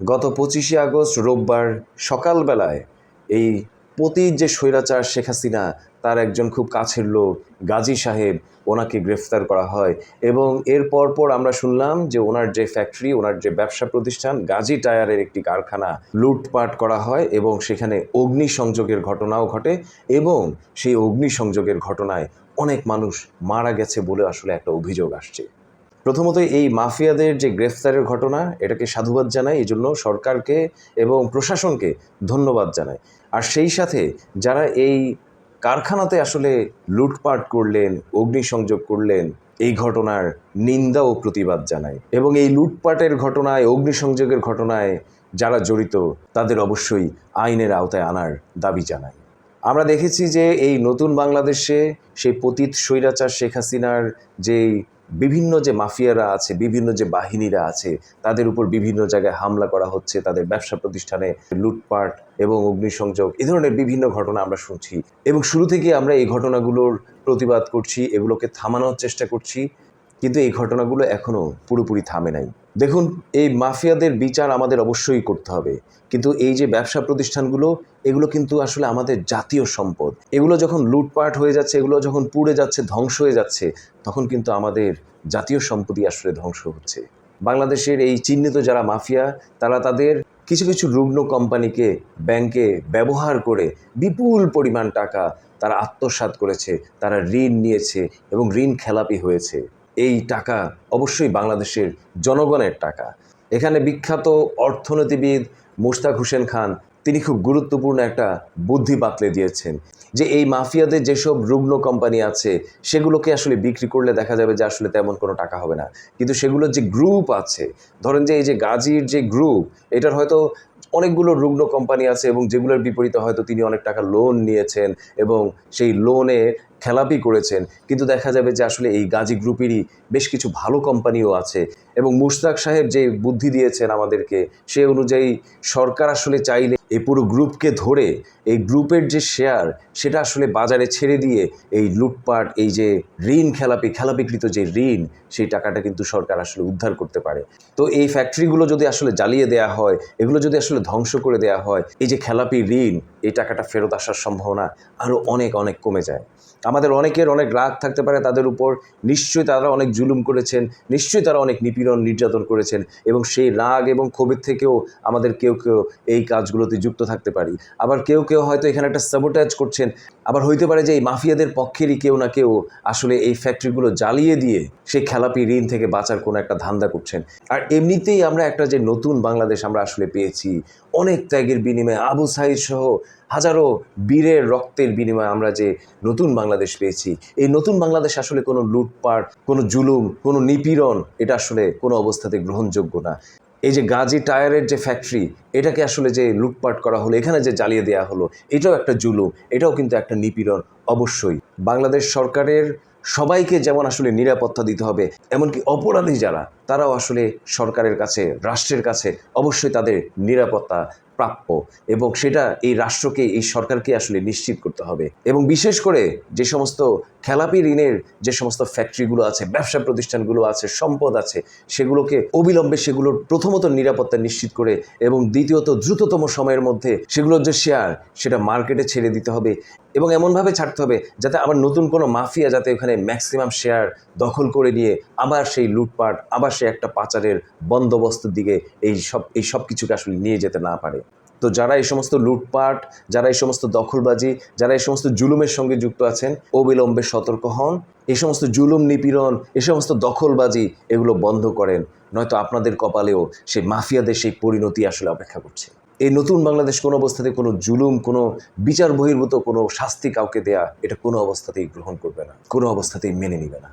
গত পঁচিশে আগস্ট রোববার সকালবেলায় এই পতির যে স্বৈরাচার শেখ হাসিনা, তার একজন খুব কাছের লোক গাজী সাহেব, ওনাকে গ্রেফতার করা হয় এবং এর পরপর আমরা শুনলাম যে ওনার যে ফ্যাক্টরি ওনার যে ব্যবসা প্রতিষ্ঠান, গাজী টায়ারের একটি কারখানা লুটপাট করা হয় এবং সেখানে অগ্নিসংযোগের ঘটনাও ঘটে এবং সেই অগ্নিসংযোগের ঘটনায় অনেক মানুষ মারা গেছে বলে আসলে একটা অভিযোগ আসছে। প্রথমত এই মাফিয়াদের যে গ্রেফতারের ঘটনা, এটাকে সাধুবাদ জানাই এই জন্য সরকারকে এবং প্রশাসনকে ধন্যবাদ জানাই। আর সেই সাথে যারা এই কারখানাতে আসলে লুটপাট করলেন, অগ্নিসংযোগ করলেন, এই ঘটনার নিন্দা ও প্রতিবাদ জানায় এবং এই লুটপাটের ঘটনায়, অগ্নিসংযোগের ঘটনায় যারা জড়িত, তাদের অবশ্যই আইনের আওতায় আনার দাবি জানায় আমরা দেখেছি যে এই নতুন বাংলাদেশে সেই পতীত স্বৈরাচার শেখ হাসিনার যেই বিভিন্ন যে মাফিয়ারা আছে, বিভিন্ন যে বাহিনীরা আছে, তাদের উপর বিভিন্ন জায়গায় হামলা করা হচ্ছে, তাদের ব্যবসা প্রতিষ্ঠানে লুটপাট এবং অগ্নিসংযোগ, এ ধরনের বিভিন্ন ঘটনা আমরা শুনছি। এবং শুরু থেকে আমরা এই ঘটনাগুলোর প্রতিবাদ করছি, এগুলোকে থামানোর চেষ্টা করছি। কিন্তু এই ঘটনাগুলো এখনও পুরোপুরি থামে নাই। দেখুন, এই মাফিয়াদের বিচার আমাদের অবশ্যই করতে হবে। কিন্তু এই যে ব্যবসা প্রতিষ্ঠানগুলো, এগুলো কিন্তু আসলে আমাদের জাতীয় সম্পদ। এগুলো যখন লুটপাট হয়ে যাচ্ছে, এগুলো যখন পুড়ে যাচ্ছে, ধ্বংস হয়ে যাচ্ছে, তখন কিন্তু আমাদের জাতীয় সম্পত্তি আসলে ধ্বংস হচ্ছে। বাংলাদেশের এই চিহ্নিত যারা মাফিয়া, তারা তাদের কিছু কিছু রুগ্ন কোম্পানিকে ব্যাংকে ব্যবহার করে বিপুল পরিমাণ টাকা তারা আত্মসাৎ করেছে, তারা ঋণ নিয়েছে এবং ঋণ খেলাপি হয়েছে। এই টাকা অবশ্যই বাংলাদেশের জনগণের টাকা। এখানে বিখ্যাত অর্থনীতিবিদ মুশতাক হোসেন খান তিনি খুব গুরুত্বপূর্ণ একটা বুদ্ধি বাতলে দিয়েছেন যে এই মাফিয়াদের যেসব রুগ্ন কোম্পানি আছে, সেগুলোকে আসলে বিক্রি করলে দেখা যাবে যে আসলে তেমন কোনো টাকা হবে না। কিন্তু সেগুলোর যে গ্রুপ আছে, ধরেন যে এই যে গাজীর যে গ্রুপ, এটার হয়তো অনেকগুলো রুগ্ন কোম্পানি আছে এবং যেগুলোর বিপরীতে হয়তো তিনি অনেক টাকা লোন নিয়েছেন এবং সেই লোনে খেলাপি করেছেন। কিন্তু দেখা যাবে যে আসলে এই গাজী গ্রুপেরই বেশ কিছু ভালো কোম্পানিও আছে এবং মুশতাক সাহেব যে বুদ্ধি দিয়েছেন আমাদেরকে, সে অনুযায়ী সরকার আসলে চাইলে এই পুরো গ্রুপকে ধরে এই গ্রুপের যে শেয়ার, সেটা আসলে বাজারে ছেড়ে দিয়ে এই লুটপাট, এই যে ঋণ খেলাপি, খেলাপিকৃত যে ঋণ, সেই টাকাটা কিন্তু সরকার আসলে উদ্ধার করতে পারে। তো এই ফ্যাক্টরিগুলো যদি আসলে জ্বালিয়ে দেওয়া হয়, এগুলো যদি আসলে ধ্বংস করে দেওয়া হয়, এই যে খেলাপি ঋণ এই টাকাটা ফেরত আসার সম্ভাবনা আরও অনেক অনেক কমে যায়। আমাদের অনেকের অনেক রাগ থাকতে পারে তাদের উপর। নিশ্চয়ই তারা অনেক জুলুম করেছেন, নিশ্চয়ই তারা অনেক নিপীড়ন নির্যাতন করেছেন এবং সেই রাগ এবং ক্ষোভের থেকেও আমাদের কেউ কেউ এই কাজগুলোতে যুক্ত থাকতে পারি। আবার কেউ কেউ হয়তো এখানে একটা সাবোটাজ করছেন। আবার হইতে পারে যে এই মাফিয়াদের পক্ষেরই কেউ না কেউ আসলে এই ফ্যাক্টরিগুলো জ্বালিয়ে দিয়ে সেই খেলাপি ঋণ থেকে বাঁচার কোনো একটা ধান্দা করছেন। আর এমনিতেই আমরা একটা যে নতুন বাংলাদেশ আমরা আসলে পেয়েছি অনেক ত্যাগের বিনিময়ে আবু সাইদ সহ হাজারো বীরের রক্তের বিনিময়ে আমরা যে নতুন বাংলাদেশ পেয়েছি। এই নতুন বাংলাদেশ আসলে কোনো লুটপাট, কোনো জুলুম, কোনো নিপীড়ন, এটা আসলে কোনো অবস্থাতে গ্রহণযোগ্য না। এই যে গাজী টায়ারের যে ফ্যাক্টরি এটাকে আসলে যে লুটপাট করা হলো, এখানে যে জ্বালিয়ে দেওয়া হলো, এটাও একটা জুলুম, এটাও কিন্তু একটা নিপীড়ন, অবশ্যই। বাংলাদেশ সরকারের সবাইকে যেমন আসলে নিরাপত্তা দিতে হবে, এমনকি অপরাধী যারা, তারাও আসলে সরকারের কাছে, রাষ্ট্রের কাছে অবশ্যই তাদের নিরাপত্তা প্রাপ্য এবং সেটা এই রাষ্ট্রকে, এই সরকারকে আসলে নিশ্চিত করতে হবে। এবং বিশেষ করে যে সমস্ত খেলাপি ঋণের যে সমস্ত ফ্যাক্টরিগুলো আছে, ব্যবসা প্রতিষ্ঠানগুলো আছে, সম্পদ আছে, সেগুলোকে অবিলম্বে সেগুলোর প্রথমত নিরাপত্তা নিশ্চিত করে এবং দ্বিতীয়ত দ্রুততম সময়ের মধ্যে সেগুলোর যে শেয়ার সেটা মার্কেটে ছেড়ে দিতে হবে এবং এমনভাবে ছাড়তে হবে যাতে আবার নতুন কোনো মাফিয়া যাতে ওখানে ম্যাক্সিমাম শেয়ার দখল করে নিয়ে আবার সেই লুটপাট, আবার সে একটা পাচারের বন্দোবস্তের দিকে এই সব এই সব কিছুকে আসলে নিয়ে যেতে না পারে। তো যারা এই সমস্ত লুটপাট, যারা এই সমস্ত দখলবাজি, যারা এই সমস্ত জুলুমের সঙ্গে যুক্ত আছেন, অবিলম্বে সতর্ক হন। এই সমস্ত জুলুম নিপীড়ন, এই সমস্ত দখলবাজি এগুলো বন্ধ করেন। নয়তো আপনাদের কপালেও সেই মাফিয়াদের সেই পরিণতি আসলে অপেক্ষা করছে। এই নতুন বাংলাদেশ কোনো অবস্থাতে কোনো জুলুম, কোনো বিচার বহির্ভূত কোনো শাস্তি কাউকে দেয়া, এটা কোনো অবস্থাতেই গ্রহণ করবে না, কোনো অবস্থাতেই মেনে নিবে না।